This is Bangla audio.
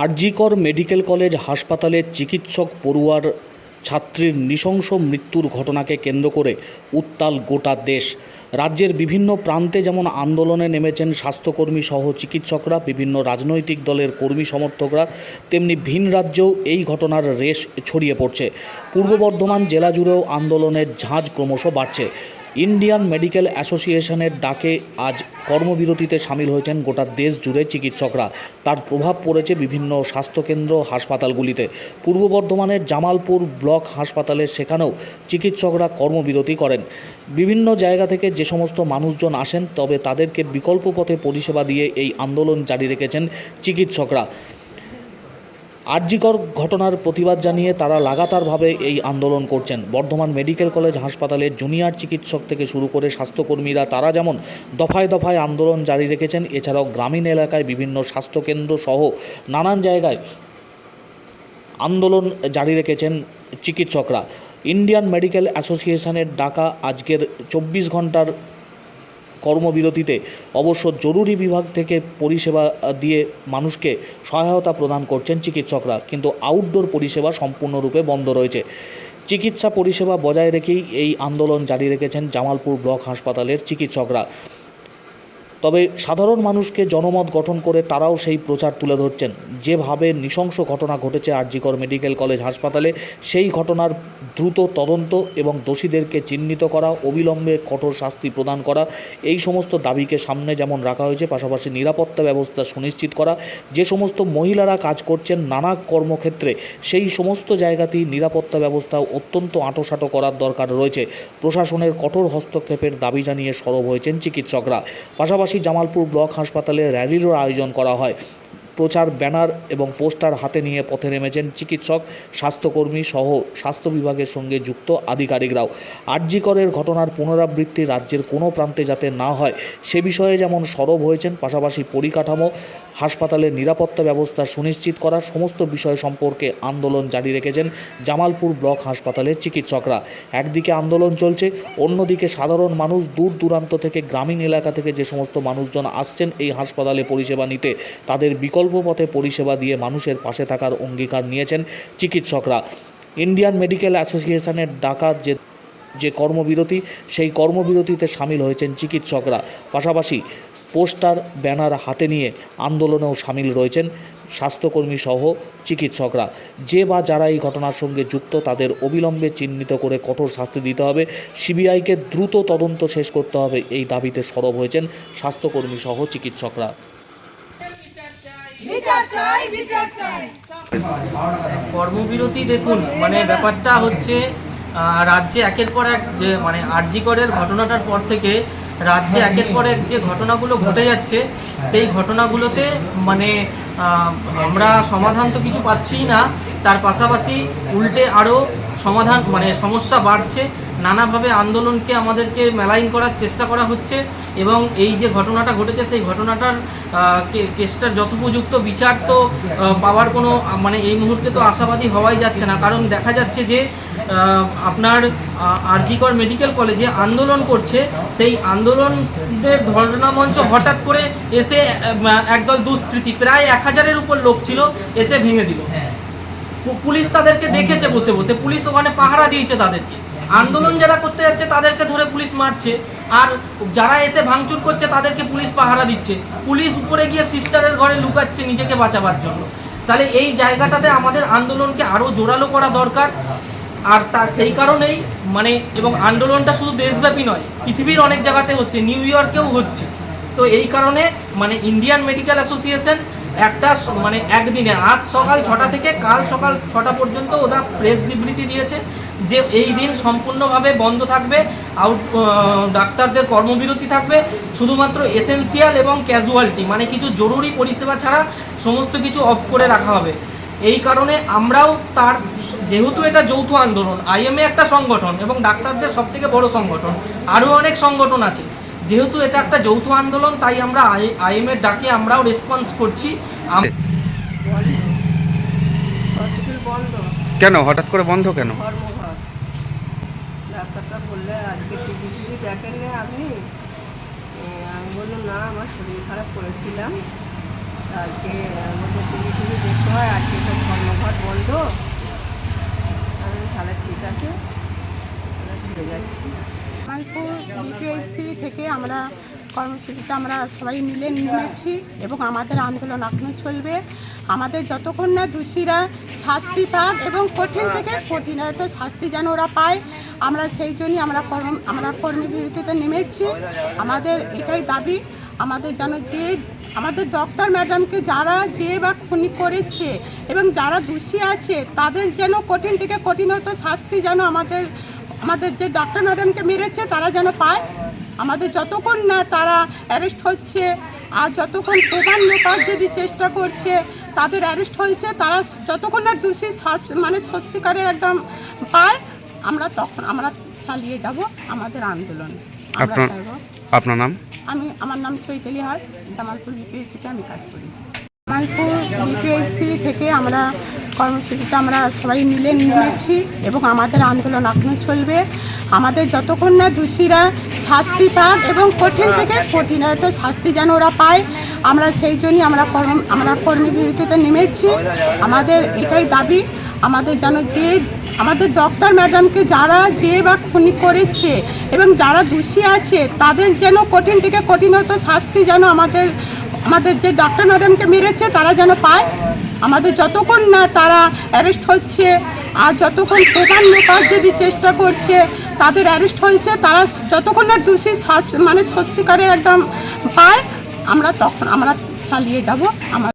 আরজিকর মেডিকেল কলেজ হাসপাতালের চিকিৎসক পড়ুয়ার ছাত্রীর নৃশংস মৃত্যুর ঘটনাকে কেন্দ্র করে উত্তাল গোটা দেশ। রাজ্যের বিভিন্ন প্রান্তে যেমন আন্দোলনে নেমেছেন স্বাস্থ্যকর্মী সহ চিকিৎসকরা, বিভিন্ন রাজনৈতিক দলের কর্মী সমর্থকরা, তেমনি ভিন রাজ্যেও এই ঘটনার রেশ ছড়িয়ে পড়ছে। পূর্ব বর্ধমান জেলা জুড়েও আন্দোলনের ঝাঁজ ক্রমশ বাড়ছে। ইন্ডিয়ান মেডিকেল অ্যাসোসিয়েশনের ডাকে আজ কর্মবিরতিতে সামিল হয়েছেন গোটা দেশ জুড়ে চিকিৎসকরা। তার প্রভাব পড়েছে বিভিন্ন স্বাস্থ্যকেন্দ্র হাসপাতালগুলিতে। পূর্ব বর্ধমানের জামালপুর ব্লক হাসপাতালে সেখানেও চিকিৎসকরা কর্মবিরতি করেন। বিভিন্ন জায়গা থেকে যে সমস্ত মানুষজন আসেন, তবে তাদেরকে বিকল্প পথে পরিষেবা দিয়ে এই আন্দোলন জারি রেখেছেন চিকিৎসকরা। আরজিকর ঘটনার প্রতিবাদ জানিয়ে তারা লাগাতারভাবে এই আন্দোলন করছেন। বর্ধমান মেডিকেল কলেজ হাসপাতালে জুনিয়র চিকিৎসক থেকে শুরু করে স্বাস্থ্যকর্মীরা তারা যেমন দফায় দফায় আন্দোলন জারি রেখেছেন, এছাড়াও গ্রামীণ এলাকায় বিভিন্ন স্বাস্থ্যকেন্দ্র সহ নানান জায়গায় আন্দোলন জারি রেখেছেন চিকিৎসকরা। ইন্ডিয়ান মেডিকেল অ্যাসোসিয়েশনের ডাকা আজকের চব্বিশ ঘণ্টার কর্মবিরতিতে অবশ্য জরুরি বিভাগ থেকে পরিষেবা দিয়ে মানুষকে সহায়তা প্রদান করছেন চিকিৎসকরা, কিন্তু আউটডোর পরিষেবা সম্পূর্ণরূপে বন্ধ রয়েছে। চিকিৎসা পরিষেবা বজায় রেখেই এই আন্দোলন জারি রেখেছেন জামালপুর ব্লক হাসপাতালের চিকিৎসকরা। তবে সাধারণ মানুষকে জনমত গঠন করে তারাও সেই প্রচার তুলে ধরছেন। যেভাবে নৃশংস ঘটনা ঘটেছে আরজিকর মেডিকেল কলেজ হাসপাতালে, সেই ঘটনার দ্রুত তদন্ত এবং দোষীদেরকে চিহ্নিত করা, অবিলম্বে কঠোর শাস্তি প্রদান করা, এই সমস্ত দাবিকে সামনে যেমন রাখা হয়েছে, পাশাপাশি নিরাপত্তা ব্যবস্থা সুনিশ্চিত করা, যে সমস্ত মহিলারা কাজ করছেন নানা কর্মক্ষেত্রে, সেই সমস্ত জায়গাতেই নিরাপত্তা ব্যবস্থা অত্যন্ত আঁটোসাঁটো করার দরকার রয়েছে। প্রশাসনের কঠোর হস্তক্ষেপের দাবি জানিয়ে সরব হয়েছেন চিকিৎসকরা। পাশাপাশি জামালপুর ব্লক হাসপাতালে র্যালিরও আয়োজন করা হয়। প্রচার, ব্যানার এবং পোস্টার হাতে নিয়ে পথে নেমেছেন চিকিৎসক, স্বাস্থ্যকর্মী সহ স্বাস্থ্য বিভাগের সঙ্গে যুক্ত আধিকারিকরাও। আরজিকরের ঘটনার পুনরাবৃত্তি রাজ্যের কোনো প্রান্তে যাতে না হয়, সে বিষয়ে যেমন সরব হয়েছেন, পাশাপাশি পরিকাঠামো, হাসপাতালের নিরাপত্তা ব্যবস্থা সুনিশ্চিত করা সমস্ত বিষয় সম্পর্কে আন্দোলন জারি রেখেছেন জামালপুর ব্লক হাসপাতালের চিকিৎসকরা। একদিকে আন্দোলন চলছে, অন্যদিকে সাধারণ মানুষ দূর দূরান্ত থেকে, গ্রামীণ এলাকা থেকে যে সমস্ত মানুষজন আসছেন এই হাসপাতালে পরিষেবা নিতে, তাদের বিকল্প পথে পরিষেবা দিয়ে মানুষের পাশে থাকার অঙ্গীকার নিয়েছেন চিকিৎসকরা। ইন্ডিয়ান মেডিকেল অ্যাসোসিয়েশনের ডাকা যে যে কর্মবিরতি, সেই কর্মবিরতিতে সামিল হয়েছেন চিকিৎসকরা। পাশাপাশি পোস্টার, ব্যানার হাতে নিয়ে আন্দোলনেও সামিল রয়েছেন স্বাস্থ্যকর্মী সহ চিকিৎসকরা। যে বা যারা এই ঘটনার সঙ্গে যুক্ত, তাদের অবিলম্বে চিহ্নিত করে কঠোর শাস্তি দিতে হবে। সিবিআইকে দ্রুত তদন্ত শেষ করতে হবে, এই দাবিতে সরব হয়েছেন স্বাস্থ্যকর্মী সহ চিকিৎসকরা। চাই, বিচার চাই। কর্মবিরতি দেখুন মানে ব্যাপারটা হচ্ছে রাজ্যে একের পর এক যে মানে আরজিকরের ঘটনাটার পর থেকে রাজ্যে একের পর এক যে ঘটনাগুলো ঘটে যাচ্ছে, সেই ঘটনাগুলোতে মানে আমরা সমাধান তো কিছু পাচ্ছি না, তার পাশাপাশি উল্টে আরও সমাধান মানে সমস্যা বাড়ছে, নানাভাবে আন্দোলনকে আমাদেরকে মেলাইন করার চেষ্টা করা হচ্ছে এবং এই যে ঘটনাটা ঘটেছে, সেই ঘটনাটার কেসটার যথোপযুক্ত বিচার তো পাওয়ার কোনো মানে এই মুহূর্তে তো আশাবাদী হওয়াই যাচ্ছে না। কারণ দেখা যাচ্ছে যে আপনার আরজিকর মেডিকেল কলেজে আন্দোলন করছে, সেই আন্দোলনদের ধর্ণা মঞ্চ হঠাৎ করে এসে একদল দুষ্কৃতী, প্রায় এক হাজারের উপর লোক ছিল, এসে ভেঙে দিল। পুলিশ তাদেরকে দেখেছে বসে বসে। পুলিশ ওখানে পাহারা দিয়েছে তাদেরকে। আন্দোলন যারা করতে যাচ্ছে, তাদেরকে ধরে পুলিশ মারছে। আর যারা এসে ভাঙচুর করছে, তাদেরকে পুলিশ পাহারা দিচ্ছে। পুলিশ উপরে গিয়ে সিস্টারের ঘরে লুকাচ্ছে নিজেকে বাঁচাবার জন্য। তাহলে এই জায়গাটাতে আমাদের আন্দোলনকে আরও জোরালো করা দরকার। আর তা, সেই কারণেই মানে এবং আন্দোলনটা শুধু দেশব্যাপী নয়, পৃথিবীর অনেক জায়গাতে হচ্ছে, নিউ ইয়র্কেও হচ্ছে। তো এই কারণে মানে ইন্ডিয়ান মেডিকেল অ্যাসোসিয়েশন একটা মানে একদিনে, আজ সকাল ছটা থেকে কাল সকাল ছটা পর্যন্ত ওরা প্রেস বিবৃতি দিয়েছে যে এই দিন সম্পূর্ণভাবে বন্ধ থাকবে আউট ডাক্তারদের কর্মবিরতি থাকবে, শুধুমাত্র এসেনশিয়াল এবং ক্যাজুয়ালিটি মানে কিছু জরুরি পরিষেবা ছাড়া সমস্ত কিছু অফ করে রাখা হবে। এই কারণে আমরাও তার, যেহেতু এটা যৌথ আন্দোলন আইএমএ একটা সংগঠন এবং ডাক্তারদের সব থেকে বড় সংগঠন, আরও অনেক সংগঠন আছে। যেহেতু এটা একটা যৌথ আন্দোলন তাই আমরা আইএমের ডাকে আমরাও রেসপন্স করছি। কেন? হঠাৎ করে বন্ধ কেন? ডাক্তারটা বললে আজকে টিভি টিভি দেখেন না আপনি আমি বললাম না আমার শরীর খারাপ করেছিলাম। টিভি টিভি দেখতে হয় সব বন্ধ। তাহলে ঠিক আছে যাচ্ছি। মালপুর বিপিএসসি থেকে আমরা কর্মসূচিতে আমরা সবাই মিলে নিয়েছি এবং আমাদের আন্দোলন এখনও চলবে। আমাদের যতক্ষণ না দোষীরা শাস্তি পাক এবং কঠিন থেকে কঠিনতর শাস্তি যেন ওরা পায়, আমরা সেই জন্যই আমরা কর্ম, আমরা কর্মী বিরতিতে নেমেছি। আমাদের এটাই দাবি, আমাদের যেন যে, আমাদের ডক্টর ম্যাডামকে যারা যে বা খুনি করেছে এবং যারা দোষী আছে, তাদের যেন কঠিন থেকে কঠিনতর শাস্তি যেন আমাদের আমাদের যে ডাক্তার ম্যাডামকে মেরেছে তারা যেন পায়। আমাদের যতক্ষণ না তারা অ্যারেস্ট হচ্ছে আর যতক্ষণ প্রধান লোপার যদি চেষ্টা করছে তাদের অ্যারেস্ট হয়েছে তারা যতক্ষণ না দোষী মানে সত্যিকারের একদম পায় আমরা তখন আমরা চালিয়ে যাব আমাদের আন্দোলন। আমরা আপনার নাম? আমি আমার নাম চৈতালি হাট জামালপুর বিপিএসসিতে আমি কাজ করি। জামালপুর বিপিএসসি থেকে আমরা কর্মসূচিতে আমরা সবাই মিলে নিয়েছি এবং আমাদের আন্দোলন এখনও চলবে। আমাদের যতক্ষণ না দোষীরা শাস্তি পাক এবং কঠিন থেকে কঠিনতর শাস্তি যেন ওরা পায়, আমরা সেই জন্যই আমরা কর্ম, আমরা কর্মী বিরতিতে নেমেছি। আমাদের এটাই দাবি, আমাদের যেন যে, আমাদের ডক্টর ম্যাডামকে যারা যে বা খুনি করেছে এবং যারা দোষী আছে, তাদের যেন কঠিন থেকে কঠিনতর শাস্তি যেন আমাদের আমাদের যে ডক্টর ম্যাডামকে মেরেছে, তারা যেন পায়। আমাদের যতক্ষণ না তারা অ্যারেস্ট হচ্ছে আর যতক্ষণ প্রধান লোকার যদি চেষ্টা করছে তাদের অ্যারেস্ট হয়েছে, তারা যতক্ষণ না দোষী মানে সত্যিকারের একদম পায়, আমরা তখন আমরা চালিয়ে যাব। আমার